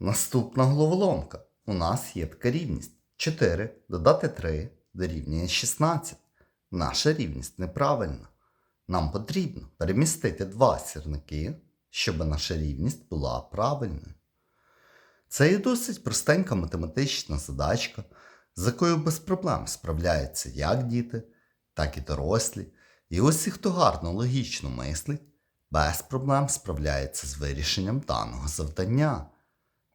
Наступна головоломка. У нас є така рівність. 4 додати 3 дорівнює 16. Наша рівність неправильна. Нам потрібно перемістити два сірники, щоб наша рівність була правильною. Це є досить простенька математична задачка, з якою без проблем справляються як діти, так і дорослі. І усі, хто гарно логічно мислить, без проблем справляється з вирішенням даного завдання.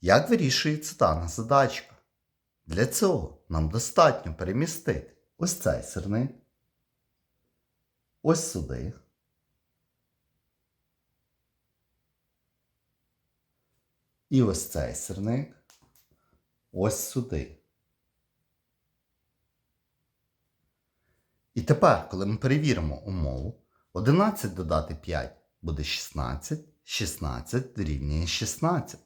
Як вирішується дана задачка? Для цього нам достатньо перемістити ось цей сирник, ось сюди. І ось цей сирник ось сюди. І тепер, коли ми перевіримо умову, 11 додати 5 буде 16, 16 дорівнює 16.